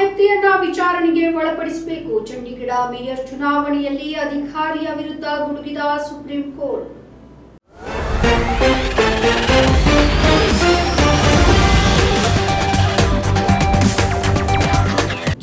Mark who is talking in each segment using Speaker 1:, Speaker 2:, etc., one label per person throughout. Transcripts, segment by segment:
Speaker 1: ವ್ಯಕ್ತಿಯನ್ನ ವಿಚಾರಣೆಗೆ ಒಳಪಡಿಸಬೇಕು. ಚಂಡೀಗಢ ಮೇಯರ್ ಚುನಾವಣೆಯಲ್ಲಿ ಅಧಿಕಾರಿಯ ವಿರುದ್ಧ ಗುಡುಗಿದ ಸುಪ್ರೀಂ ಕೋರ್ಟ್.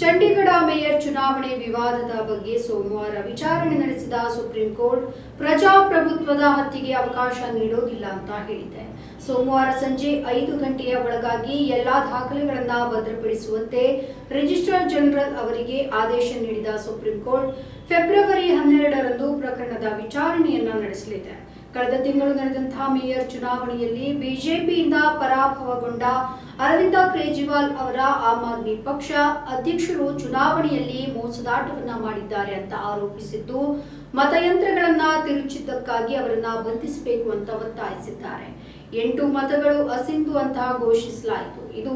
Speaker 1: ಚಂಡೀಗಢ ಮೇಯರ್ ಚುನಾವಣೆ ವಿವಾದದ ಬಗ್ಗೆ ಸೋಮವಾರ ವಿಚಾರಣೆ ನಡೆಸಿದ ಸುಪ್ರೀಂ ಕೋರ್ಟ್ ಪ್ರಜಾಪ್ರಭುತ್ವದ ಹತ್ಯೆಗೆ ಅವಕಾಶ ನೀಡೋದಿಲ್ಲ ಅಂತ ಹೇಳಿದೆ. ಸೋಮವಾರ ಸಂಜೆ ಐದು ಗಂಟೆಯ ಒಳಗಾಗಿ ಎಲ್ಲಾ ದಾಖಲೆಗಳನ್ನ ಭದ್ರಪಡಿಸುವಂತೆ ರಿಜಿಸ್ಟ್ರಾರ್ ಜನರಲ್ ಅವರಿಗೆ ಆದೇಶ ನೀಡಿದ ಸುಪ್ರೀಂ ಕೋರ್ಟ್ ಫೆಬ್ರವರಿ ಹನ್ನೆರಡರಂದು ಪ್ರಕರಣದ ವಿಚಾರಣೆಯನ್ನ ನಡೆಸಲಿದೆ. ಕಳೆದ ತಿಂಗಳು ನಡೆದಂತಹ ಮೇಯರ್ ಚುನಾವಣೆಯಲ್ಲಿ ಬಿಜೆಪಿಯಿಂದ ಪರಾಭವಗೊಂಡ ಅರವಿಂದ ಕೇಜ್ರಿವಾಲ್ ಅವರ ಆಮ್ ಆದ್ಮಿ ಪಕ್ಷ ಅಧ್ಯಕ್ಷರು ಚುನಾವಣೆಯಲ್ಲಿ ಮೋಸದಾಟವನ್ನ ಮಾಡಿದ್ದಾರೆ ಅಂತ ಆರೋಪಿಸಿದ್ದು, ಮತಯಂತ್ರಗಳನ್ನ ತಿರುಚಿದ್ದಕ್ಕಾಗಿ ಅವರನ್ನ ಬಂಧಿಸಬೇಕು ಅಂತ ಒತ್ತಾಯಿಸಿದ್ದಾರೆ. ಎಂಟು ಮತಗಳು ಅಸಿಂಧು ಅಂತ ಘೋಷಿಸಲಾಯಿತು. ಇದು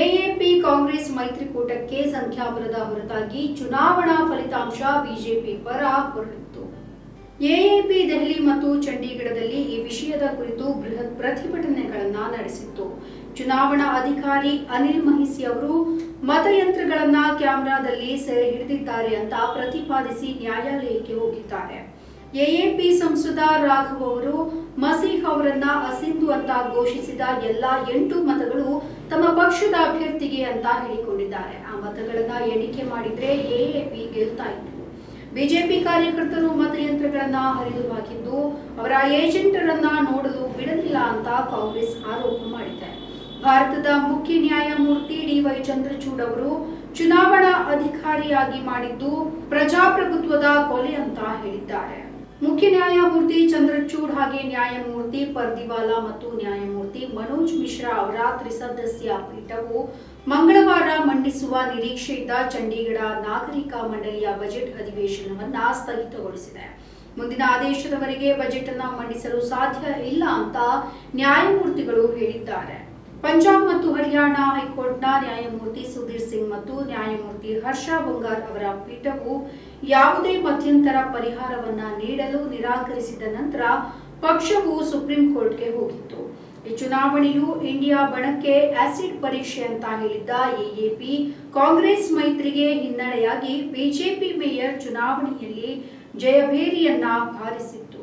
Speaker 1: ಎಎಪಿ ಕಾಂಗ್ರೆಸ್ ಮೈತ್ರಿಕೂಟಕ್ಕೆ ಸಂಖ್ಯಾಬಲದ ಹೊರತಾಗಿ ಚುನಾವಣಾ ಫಲಿತಾಂಶ ಬಿಜೆಪಿ ಪರ ಹೊರಡಿತ್ತು ಎಎಪಿ ದೆಹಲಿ ಮತ್ತು ಚಂಡೀಗಢದಲ್ಲಿ ಈ ವಿಷಯದ ಕುರಿತು ಬೃಹತ್ ಪ್ರತಿಭಟನೆಗಳನ್ನ ನಡೆಸಿತ್ತು. ಚುನಾವಣಾ ಅಧಿಕಾರಿ ಅನಿಲ್ ಮಹಿಸಿ ಅವರು ಮತಯಂತ್ರಗಳನ್ನ ಕ್ಯಾಮೆರಾದಲ್ಲಿ ಸೆರೆ ಹಿಡಿದಿದ್ದಾರೆ ಅಂತ ಪ್ರತಿಪಾದಿಸಿ ನ್ಯಾಯಾಲಯಕ್ಕೆ ಹೋಗಿದ್ದಾರೆ. ಎಎಪಿ ಸಂಸದ ರಾಘವ್ ಅವರು ಮಸೀಹ್ ಅವರನ್ನ ಅಸಿಂಧು ಅಂತ ಘೋಷಿಸಿದ ಎಲ್ಲಾ ಎಂಟು ಮತಗಳು ತಮ್ಮ ಪಕ್ಷದ ಅಭ್ಯರ್ಥಿಗೆ ಅಂತ ಹೇಳಿಕೊಂಡಿದ್ದಾರೆ. ಆ ಮತಗಳನ್ನ ಎಣಿಕೆ ಮಾಡಿದ್ರೆ ಎಎಪಿ ಗೆಲ್ತಾ ಇತ್ತು. ಬಿಜೆಪಿ ಕಾರ್ಯಕರ್ತರು ಮತಯಂತ್ರಗಳನ್ನ ಹರಿದು ಹಾಕಿದ್ದು ಅವರ ಏಜೆಂಟರನ್ನ ನೋಡಲು ಬಿಡಲಿಲ್ಲ ಅಂತ ಕಾಂಗ್ರೆಸ್ ಆರೋಪ ಮಾಡಿದೆ ಭಾರತದ ಮುಖ್ಯ ನ್ಯಾಯಮೂರ್ತಿ ಡಿವೈ ಚಂದ್ರಚೂಡ್ ಅವರು ಚುನಾವಣಾ ಅಧಿಕಾರಿಯಾಗಿ ಮಾಡಿದ್ದು ಪ್ರಜಾಪ್ರಭುತ್ವದ ಕೊಲೆ ಅಂತ ಹೇಳಿದ್ದಾರೆ. ಮುಖ್ಯ ನ್ಯಾಯಮೂರ್ತಿ ಚಂದ್ರಚೂಡ್ ಹಾಗೆ ನ್ಯಾಯಮೂರ್ತಿ ಪರ್ದಿವಾಲಾ ಮತ್ತು ನ್ಯಾಯಮೂರ್ತಿ ಮನೋಜ್ ಮಿಶ್ರಾ ಅವರ ತ್ರಿಸದಸ್ಯ ಪೀಠವು ಮಂಗಳವಾರ ಮಂಡಿಸುವ ನಿರೀಕ್ಷೆ ಇದ್ದ ಚಂಡೀಗಢ ನಾಗರಿಕ ಮಂಡಳಿಯ ಬಜೆಟ್ ಅಧಿವೇಶನವನ್ನ ಸ್ಥಗಿತಗೊಳಿಸಿದೆ. ಮುಂದಿನ ಆದೇಶದವರೆಗೆ ಬಜೆಟ್ ಅನ್ನು ಮಂಡಿಸಲು ಸಾಧ್ಯ ಇಲ್ಲ ಅಂತ ನ್ಯಾಯಮೂರ್ತಿಗಳು ಹೇಳಿದ್ದಾರೆ. ಪಂಜಾಬ್ ಮತ್ತು ಹರಿಯಾಣ ಹೈಕೋರ್ಟ್ನ ನ್ಯಾಯಮೂರ್ತಿ ಸುಧೀರ್ ಸಿಂಗ್ ಮತ್ತು ನ್ಯಾಯಮೂರ್ತಿ ಹರ್ಷ ಬಂಗಾರ್ ಅವರ ಪೀಠವು ಯಾವುದೇ ಮಧ್ಯಂತರ ಪರಿಹಾರವನ್ನ ನೀಡಲು ನಿರಾಕರಿಸಿದ ನಂತರ ಪಕ್ಷವು ಸುಪ್ರೀಂ ಕೋರ್ಟ್ಗೆ ಹೋಗಿತ್ತು. ಈ ಚುನಾವಣೆಯು ಇಂಡಿಯಾ ಬಣಕ್ಕೆ ಆಸಿಡ್ ಪರೀಕ್ಷೆ ಅಂತ ಹೇಳಿದ್ದ ಎಎಪಿ, ಕಾಂಗ್ರೆಸ್ ಮೈತ್ರಿಗೆ ಹಿನ್ನಡೆಯಾಗಿ ಬಿಜೆಪಿ ಮೇಯರ್ ಚುನಾವಣೆಯಲ್ಲಿ ಜಯಭೇರಿಯನ್ನ ಬಾರಿಸಿತ್ತು